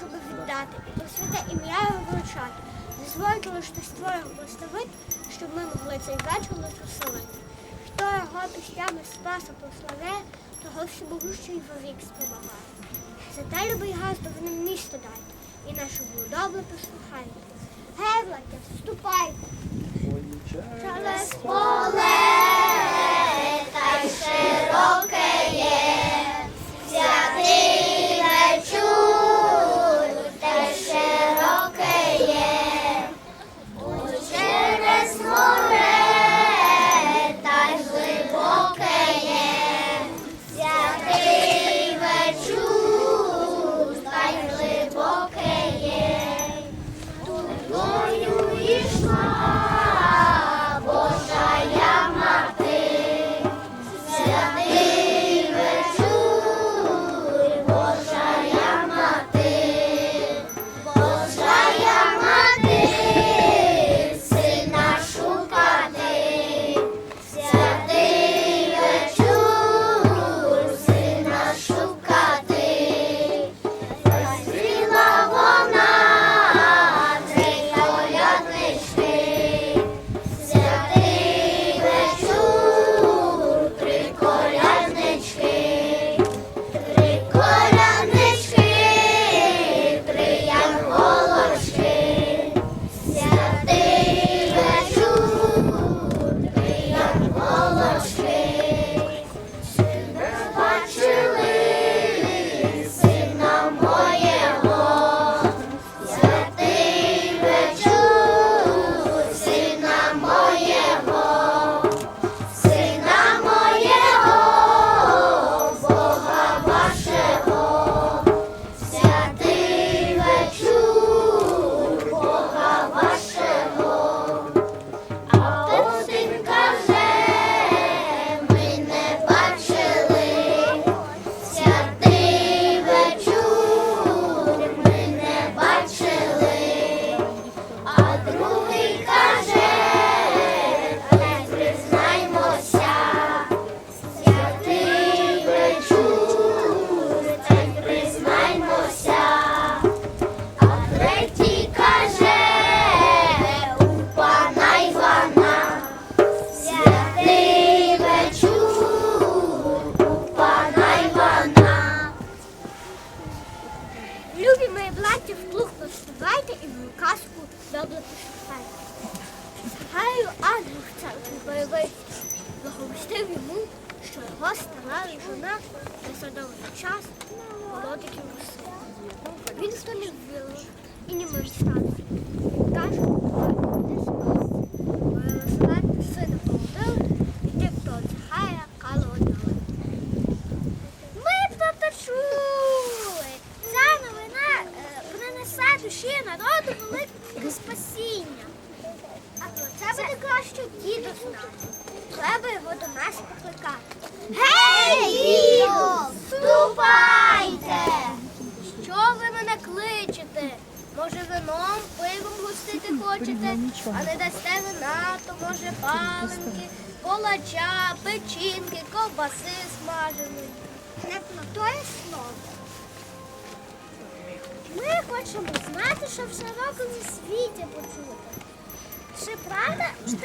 щоб віддати, і святе ім'я його вручати. Дозвольте лиш створим поставити, щоб ми могли цей вечір населити. Хто його післями спаса пославе, того всебогущий вовік спомагає. За те любий газдов нам місто дайте, і нашу блудобле послухайте. Гевлайте, вступайте! Через поле!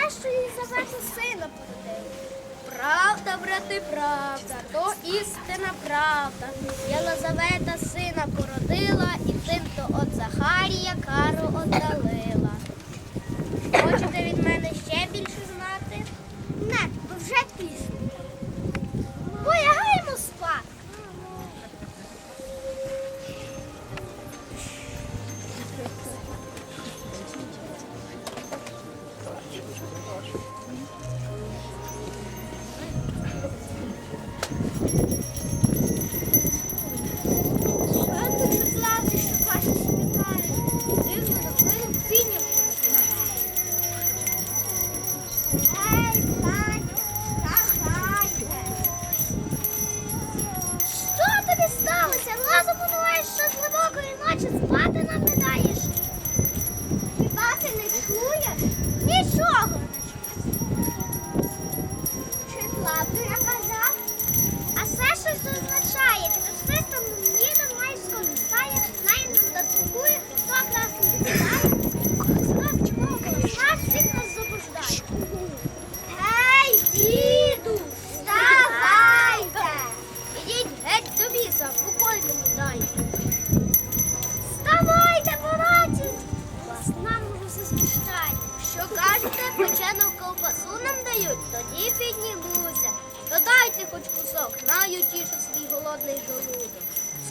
те, що Єлизавета сина породила. Правда, брати, правда, то істина правда. Єлизавета сина породила і тим, то от Захарія кару отдалила. Хочете від мене ще більше знати? Не, бо вже пізно.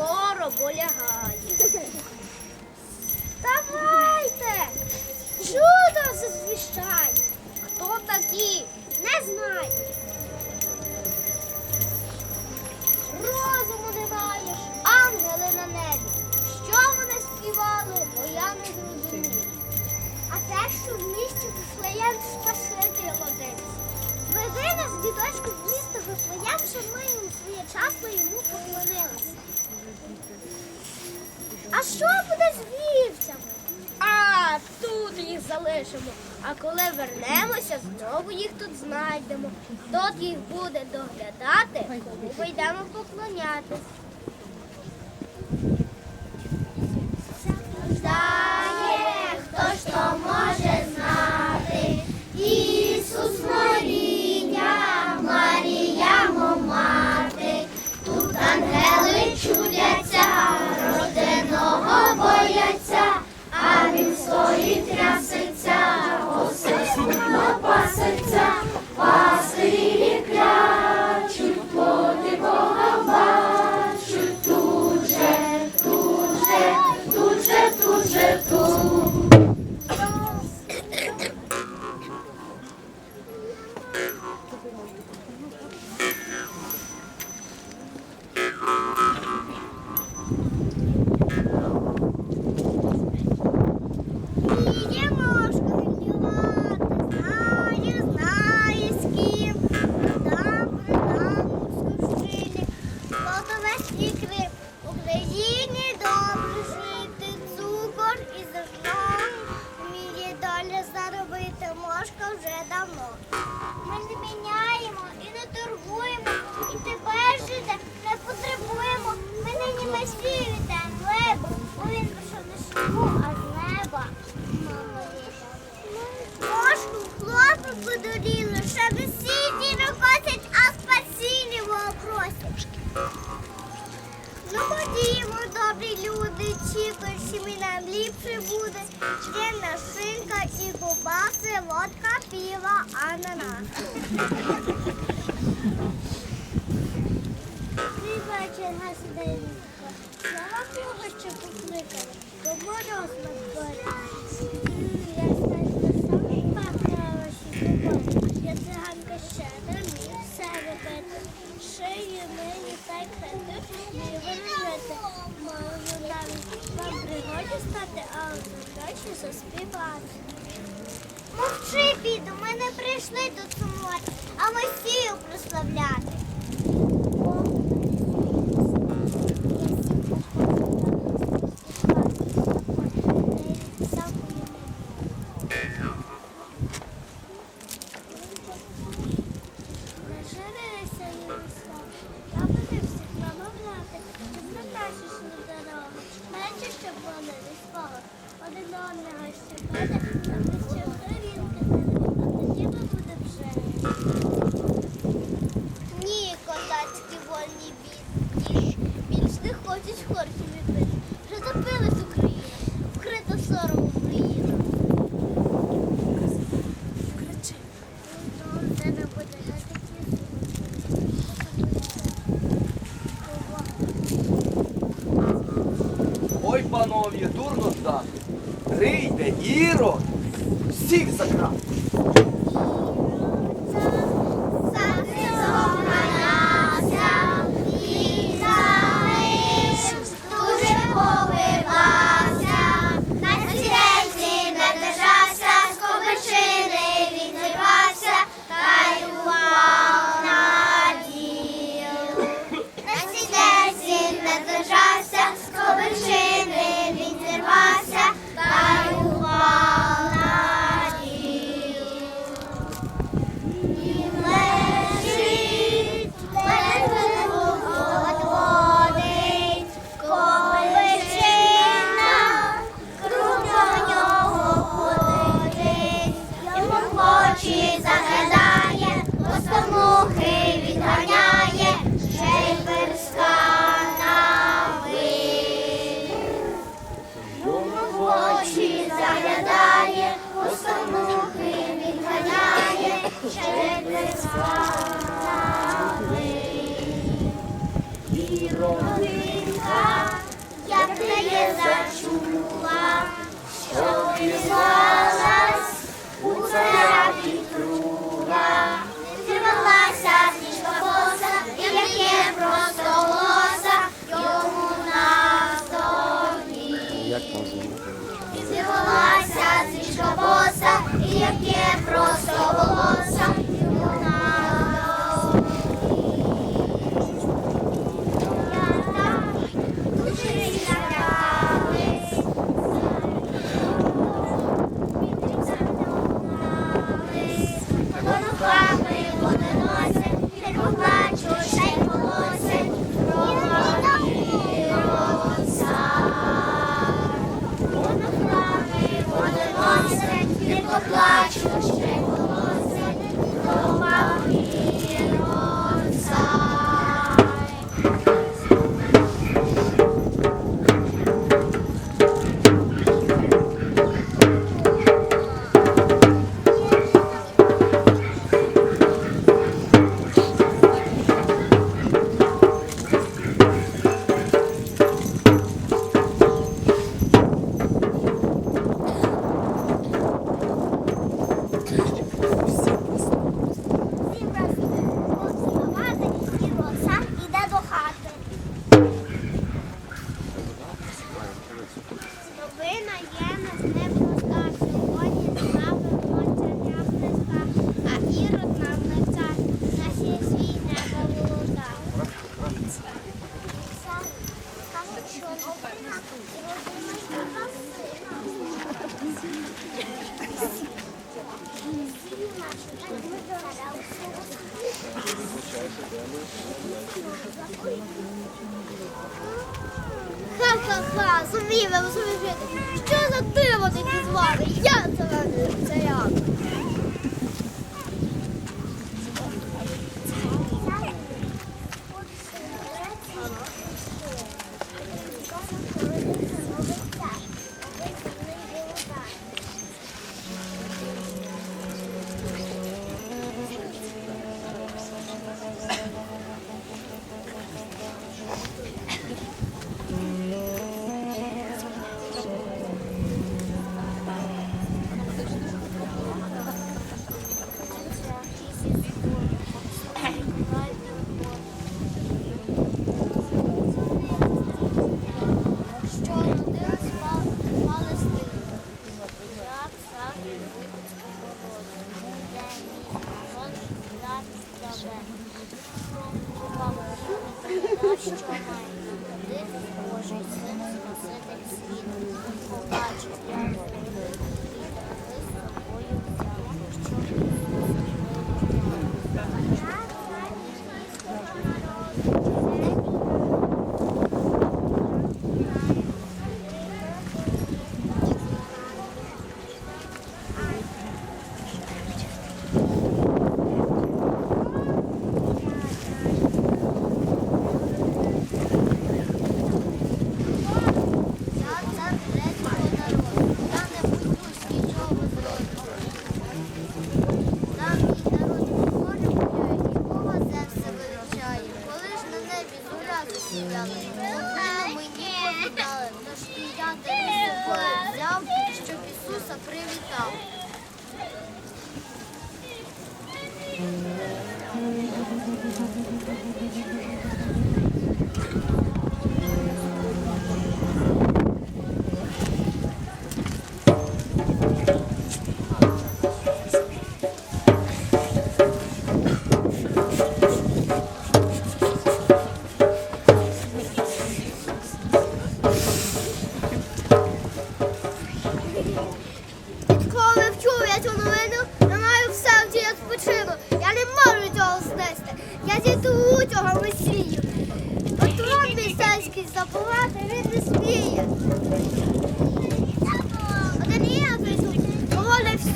скоро полягає. Давайте! Чудо зазвіщає. Хто такі? Не знаю. Розуму не маєш, ангели на небі. Що вони співали, бо я не зрозумів. А те, що в місті Вифлеєм спасити родився. Веди нас, діточку, в місто Вифлеєм, щоб ми йому своєчасно йому поклонилися. А що буде з вівцями? А тут їх залишимо. А коли вернемося, знову їх тут знайдемо. Тут їх буде доглядати, коли ми йдемо поклонятись. Anana. Bir bahçen hasideyim. Yalan mı olur çabuk bırakalım? Domar olsun böyle. І родинка, як ти є зачула, що ти зла. OK。Що має родитись Божий син Спаситель світу. Побачив я великий світ, з собою взяв, щоб Я цар грецького народу, я не боюсь нічого зроду. Нам мій народ горе гуляє, і Бога серце величає. Коли ж на небі зоря засіяла, Бога мені повідали, тож і я тебе з собою взяв, щоб Ісуса привітав. Відколи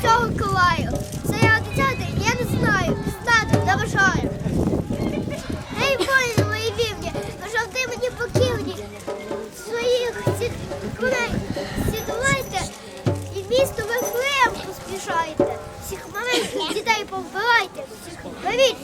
всього килаю. Це я дитяти, я не знаю, стати не бажаю. Гей, воїни мої вівні, бажав ти мені поківні. Своїх сід... коней сідувайте і місто Вифлеєм поспішайте. Всіх маленьких дітей повбивайте, всіх беріть,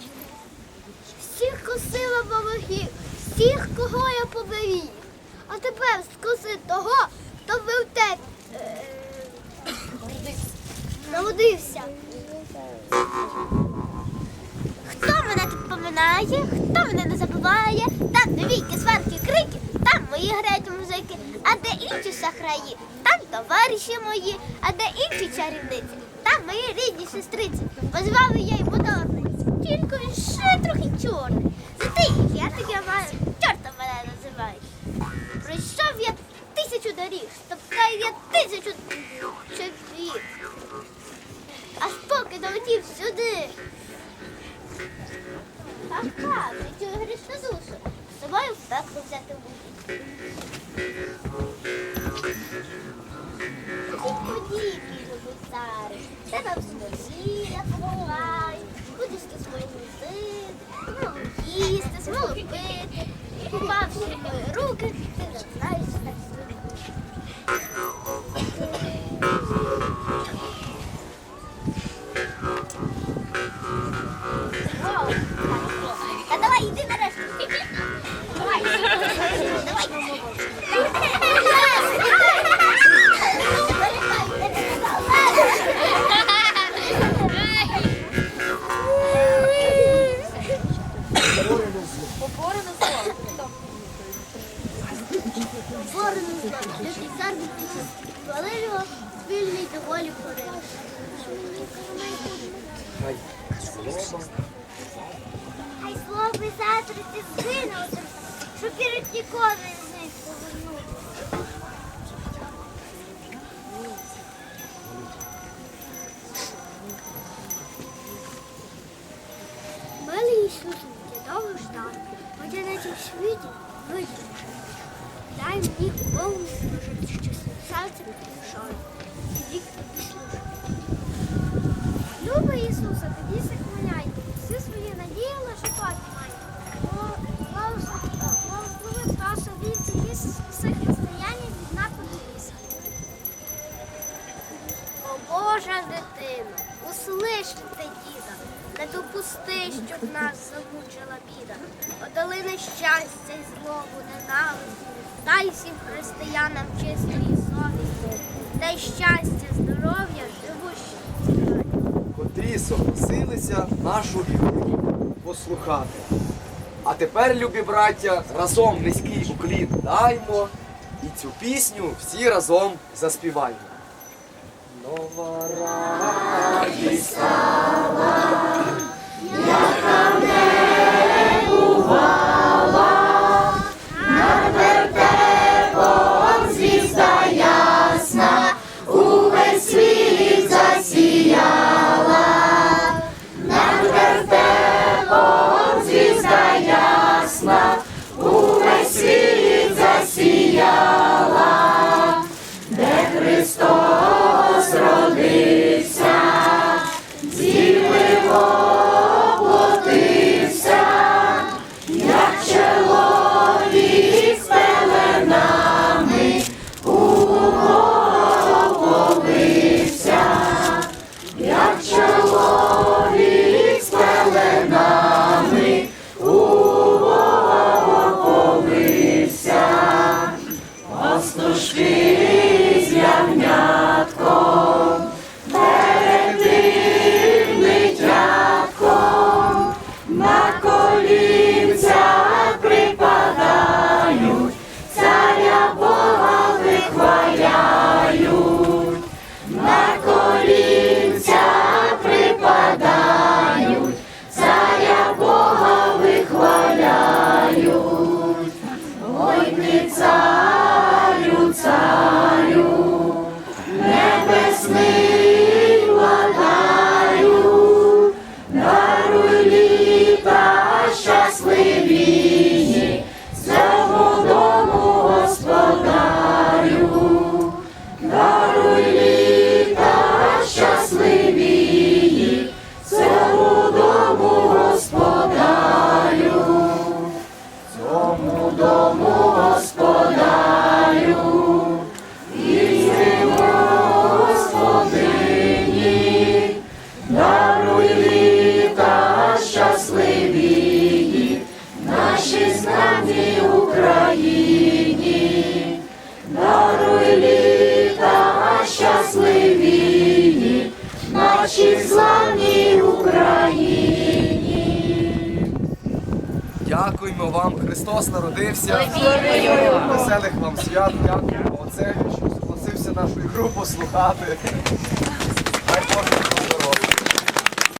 служила. Всіх косила ворогів, всіх, кого я поберіг. А тепер скоси того, хто вбив те. е, Народився. Хто мене тут поминає, хто мене не забуває, там де війки, сварки, крики, там мої грають музики, а де інші шахраї, там товариші мої, а де інші чарівниці, там мої рідні сестриці, позвали я й моторниці. Тільки він ще трохи чорний. Зате я таке маю, чортом мене називають. Пройшов я тисячу доріг, стоптав я тисячу чоловік. Нещастя й злобу, ненависть, дай всім християнам чистої совісті, дай щастя, здоров'я, живущі. котрі согласилися нашу віру послухати. А тепер, любі браття, разом низький уклін даймо і цю пісню всі разом заспіваємо. Нова радість Дякуємо Farbe.